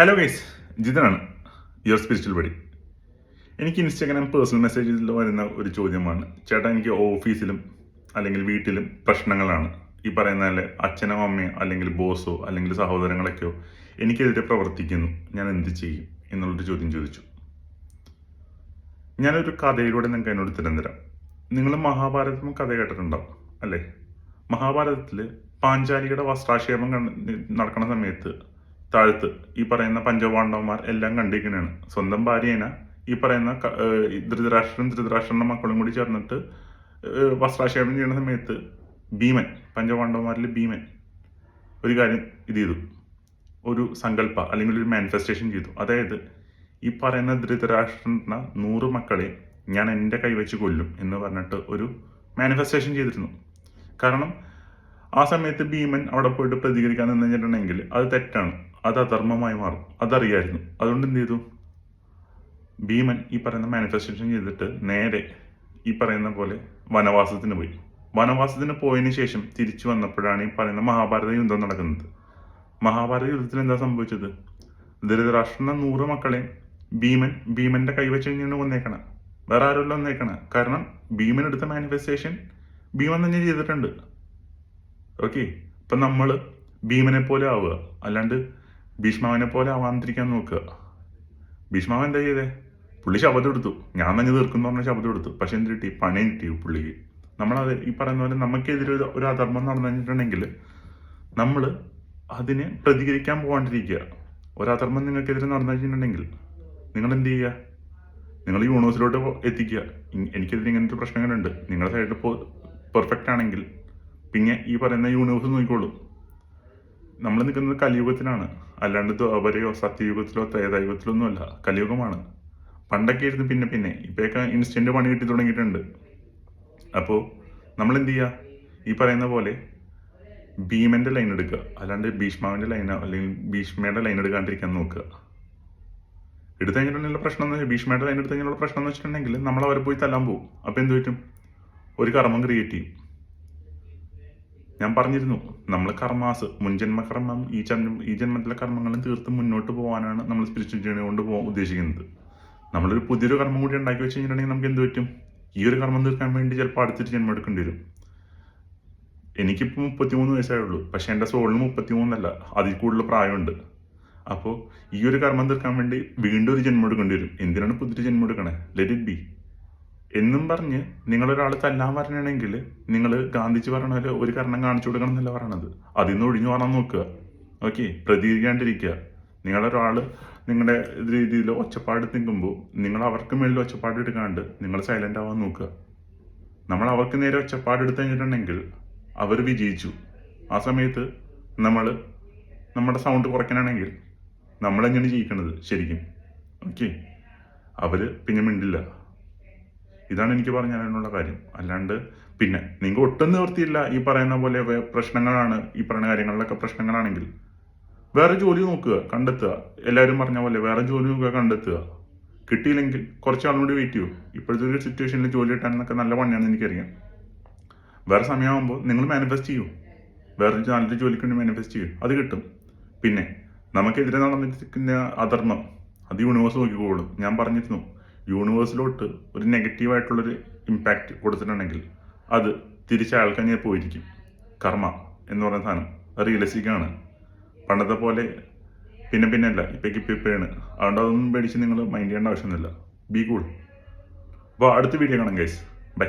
Hello guys ജിതനാണ്. Your spiritual buddy എനിക്ക് Instagram personal മെസ്സേജിൽ വരുന്ന ഒരു ചോദ്യമാണ്. ചേട്ടാ എനിക്ക് ഓഫീസിലും അല്ലെങ്കിൽ വീട്ടിലും പ്രശ്നങ്ങളാണ്. ഈ പറയുന്ന പോലെ അച്ഛനോ അമ്മയോ അല്ലെങ്കിൽ ബോസോ അല്ലെങ്കിൽ സഹോദരങ്ങളൊക്കെയോ എനിക്കെതിരെ പ്രവർത്തിക്കുന്നു. ഞാൻ എന്ത് ചെയ്യും എന്നുള്ളൊരു ചോദ്യം ചോദിച്ചു. ഞാനൊരു കഥയിലൂടെ നിങ്ങൾക്ക് അതിനോട് ഉത്തരം തരാം. നിങ്ങൾ മഹാഭാരതം കഥ കേട്ടിട്ടുണ്ടാവും അല്ലേ? മഹാഭാരതത്തിൽ പാഞ്ചാലിയുടെ വസ്ത്രാക്ഷേപം നടക്കുന്ന സമയത്ത് താഴത്ത്. ഈ പറയുന്ന പഞ്ചപാണ്ഡവന്മാർ എല്ലാം കണ്ടിരിക്കുന്നതാണ്. സ്വന്തം ഭാര്യേനെ ഈ പറയുന്ന ധൃതരാഷ്ട്രനും ധൃതരാഷ്ട്രന്റെ മക്കളും കൂടി ചേർന്നിട്ട് വസ്ത്രാക്ഷേപം ചെയ്യുന്ന സമയത്ത് ഭീമൻ പഞ്ചപാണ്ഡവന്മാരിൽ ഭീമൻ ഒരു കാര്യം ഇത് ചെയ്തു. ഒരു സങ്കല്പ അല്ലെങ്കിൽ ഒരു മാനിഫെസ്റ്റേഷൻ ചെയ്തു. അതായത് ഈ പറയുന്ന ധൃതരാഷ്ട്രന നൂറ് മക്കളെ ഞാൻ എന്റെ കൈവച്ച് കൊല്ലും എന്ന് പറഞ്ഞിട്ട് ഒരു മാനിഫെസ്റ്റേഷൻ ചെയ്തിരുന്നു. കാരണം ആ സമയത്ത് ഭീമൻ അവിടെ പോയിട്ട് പ്രതികരിക്കാൻ നിന്ന് കഴിഞ്ഞിട്ടുണ്ടെങ്കിൽ അത് തെറ്റാണ്. അത് അധർമ്മമായി മാറും. അതറിയായിരുന്നു. അതുകൊണ്ട് എന്ത് ചെയ്തു? ഭീമൻ ഈ പറയുന്ന മാനിഫെസ്റ്റേഷൻ ചെയ്തിട്ട് നേരെ ഈ പറയുന്ന പോലെ വനവാസത്തിന് പോയി. വനവാസത്തിന് പോയതിന് ശേഷം തിരിച്ചു വന്നപ്പോഴാണ് ഈ പറയുന്ന മഹാഭാരത യുദ്ധം നടക്കുന്നത്. മഹാഭാരത യുദ്ധത്തിൽ എന്താ സംഭവിച്ചത്? ധൃതരാഷ്ട്രന്റെ നൂറ് മക്കളെ ഭീമൻ ഭീമന്റെ കൈവച്ച് കഴിഞ്ഞാണ് വന്നേക്കണ വേറെ ആരുമല്ല വന്നേക്കണ. കാരണം ഭീമൻ എടുത്ത മാനിഫെസ്റ്റേഷൻ ഭീമൻ തന്നെ ചെയ്തിട്ടുണ്ട്. ഓക്കെ ഇപ്പൊ നമ്മൾ ഭീമനെ പോലെ ആവുക. അല്ലാണ്ട് ഭീഷ്മാവിനെ പോലെ ആവാതിരിക്കാൻ നോക്കുക. ഭീഷ്മാവ് എന്താ ചെയ്തേ? പുള്ളി ശബ്ദം എടുത്തു. ഞാൻ തന്നെ തീർക്കുന്നു പറഞ്ഞ ശബ്ദം എടുത്തു. പക്ഷെ എന്ത് കിട്ടി? പണി കിട്ടി പുള്ളിക്ക്. നമ്മളത് ഈ പറയുന്ന പോലെ നമുക്കെതിരെ ഒരു- അധർമ്മം നടന്നിട്ടുണ്ടെങ്കിൽ നമ്മൾ അതിനെ പ്രതികരിക്കാൻ പോകാണ്ടിരിക്കുക ഒരു അധർമ്മം നിങ്ങൾക്കെതിരെ നടന്നിട്ടുണ്ടെങ്കിൽ നിങ്ങൾ എന്ത് ചെയ്യുക? നിങ്ങൾ യൂണിവേഴ്സിലോട്ട് എത്തിക്കുക. എനിക്കെതിരെ ഇങ്ങനത്തെ പ്രശ്നങ്ങളുണ്ട്. നിങ്ങളുടെ സൈഡിൽ പെർഫെക്റ്റ് ആണെങ്കിൽ പിന്നെ ഈ പറയുന്ന യൂണിവേഴ്സ് നോക്കിക്കോളൂ. നമ്മൾ നിൽക്കുന്നത് കലിയുഗത്തിലാണ്. അല്ലാണ്ട് ദ്വാപരയോ സത്യയുഗത്തിലോ ത്രേതായുഗത്തിലോ ഒന്നുമല്ല കലിയുഗമാണ്. പണ്ടൊക്കെ ആയിരുന്നു പിന്നെ പിന്നെ. ഇപ്പോഴൊക്കെ ഇൻസ്റ്റന്റ് പണി കിട്ടി തുടങ്ങിയിട്ടുണ്ട്. അപ്പോൾ നമ്മൾ എന്ത് ചെയ്യുക ഈ പറയുന്ന പോലെ ഭീമന്റെ ലൈൻ എടുക്കുക. അല്ലാണ്ട് ഭീഷ്മാവിന്റെ ലൈനോ അല്ലെങ്കിൽ ഭീഷ്മയുടെ ലൈൻ എടുക്കാണ്ടിരിക്കാൻ നോക്കുക. എടുത്തു കഴിഞ്ഞിട്ടുണ്ടെങ്കിൽ പ്രശ്നം എന്ന് വെച്ചാൽ ഭീഷ്മയുടെ ലൈൻ എടുത്തു കഴിഞ്ഞുള്ള പ്രശ്നം എന്ന് വെച്ചിട്ടുണ്ടെങ്കിൽ നമ്മൾ അവരെ പോയി തല്ലാൻ പോകും അപ്പോൾ എന്ത് പറ്റും? ഒരു കർമ്മം ക്രിയേറ്റ് ചെയ്യും. ഞാൻ പറഞ്ഞിരുന്നു നമ്മൾ കർമാസ് മുൻജന്മ കർമ്മം ഈ ജന്മ ഈ ജന്മത്തിലെ കർമ്മങ്ങളും തീർത്ത് മുന്നോട്ട് പോകാനാണ് നമ്മൾ സ്പിരിച്വൽ ജേണി കൊണ്ട് പോകാൻ ഉദ്ദേശിക്കുന്നത്. നമ്മളൊരു പുതിയൊരു കർമ്മം കൂടി ഉണ്ടാക്കി വെച്ച് കഴിഞ്ഞിട്ടുണ്ടെങ്കിൽ നമുക്ക് എന്ത് പറ്റും? ഈ ഒരു കർമ്മം തീർക്കാൻ വേണ്ടി ചിലപ്പോൾ അടുത്തൊരു ജന്മം എടുക്കേണ്ടി വരും. എനിക്കിപ്പോൾ മുപ്പത്തിമൂന്ന് വയസ്സായേ ഉള്ളൂ പക്ഷെ എന്റെ സോളിന് മുപ്പത്തിമൂന്നല്ല അതിൽ കൂടുതൽ പ്രായമുണ്ട്. അപ്പോൾ ഈ ഒരു കർമ്മം തീർക്കാൻ വേണ്ടി വീണ്ടും ഒരു ജന്മം എടുക്കേണ്ടി വരും. എന്തിനാണ് പുതിയൊരു ജന്മം എടുക്കണേ? ലെറ്റ് ഇറ്റ് ബി എന്നും പറഞ്ഞ് നിങ്ങളൊരാൾ തല്ലാൻ വരണമെങ്കിൽ നിങ്ങൾ ഗാന്ധിജി പറഞ്ഞ ഒരു കാരണം കാണിച്ചു കൊടുക്കണം എന്നല്ല പറയണത്. അതിൽ നിന്ന് ഒഴിഞ്ഞു മാറാൻ നോക്കുക. ഓക്കെ? പ്രതികരിക്കാണ്ടിരിക്കുക നിങ്ങളൊരാൾ നിങ്ങളുടെ രീതിയിൽ ഒച്ചപ്പാട് തിങ്കുമ്പോൾ നിങ്ങൾ അവർക്ക് മേളിൽ ഒച്ചപ്പാട് എടുക്കാണ്ട് നിങ്ങൾ സൈലന്റ് ആവാൻ നോക്കുക. നമ്മൾ അവർക്ക് നേരെ ഒച്ചപ്പാട് എടുത്തു കഴിഞ്ഞിട്ടുണ്ടെങ്കിൽ അവർ വിജയിച്ചു. ആ സമയത്ത് നമ്മൾ നമ്മുടെ സൗണ്ട് കുറയ്ക്കാനാണെങ്കിൽ നമ്മളെങ്ങനെ ജയിക്കണത് ശരിക്കും? ഓക്കെ? അവർ പിന്നെ മിണ്ടില്ല. ഇതാണ് എനിക്ക് പറഞ്ഞതിനുള്ള കാര്യം. അല്ലാണ്ട് പിന്നെ നിങ്ങൾ ഒട്ടും നിവർത്തിയില്ല ഈ പറയുന്ന പോലെ പ്രശ്നങ്ങളാണ് ഈ പറയുന്ന കാര്യങ്ങളിലൊക്കെ പ്രശ്നങ്ങളാണെങ്കിൽ വേറെ ജോലി നോക്കുക കണ്ടെത്തുക. എല്ലാവരും പറഞ്ഞ പോലെ വേറെ ജോലി നോക്കുക കണ്ടെത്തുക. കിട്ടിയില്ലെങ്കിൽ കുറച്ച് ആളും കൂടി വെയിറ്റ് ചെയ്യൂ. ഇപ്പോഴത്തെ ഒരു സിറ്റുവേഷനിൽ ജോലി കിട്ടാനൊക്കെ നല്ല പണിയാണെന്ന് എനിക്കറിയാം. വേറെ സമയമാകുമ്പോൾ നിങ്ങൾ മാനിഫെസ്റ്റ് ചെയ്യൂ. വേറെ നല്ലൊരു ജോലിക്ക് വേണ്ടി മാനിഫെസ്റ്റ് ചെയ്യൂ. അത് കിട്ടും. പിന്നെ നമുക്കെതിരെ നടന്നിരിക്കുന്ന അധർമ്മം അത് യൂണിവേഴ്സ് നോക്കിക്കോളും. ഞാൻ പറഞ്ഞിരുന്നു യൂണിവേഴ്സിലോട്ട് ഒരു നെഗറ്റീവായിട്ടുള്ളൊരു ഇമ്പാക്റ്റ് കൊടുത്തിട്ടുണ്ടെങ്കിൽ അത് തിരിച്ച് അയാൾക്ക് തന്നെ പോയിരിക്കും. കർമ്മ എന്ന് പറയുന്ന സാധനം. അത് റിയലിസ്റ്റിക്കാണ് പണ്ടത്തെ പോലെ പിന്നെ പിന്നെ അല്ല ഇപ്പേക്ക് ഇപ്പം ഇപ്പോഴാണ് അതുകൊണ്ട് അതൊന്നും പേടിച്ച് നിങ്ങൾ മൈൻഡ് ചെയ്യേണ്ട ആവശ്യമൊന്നുമില്ല. ബി കൂൾ അപ്പോൾ അടുത്ത വീഡിയോ കാണാം ഗൈസ് ബൈ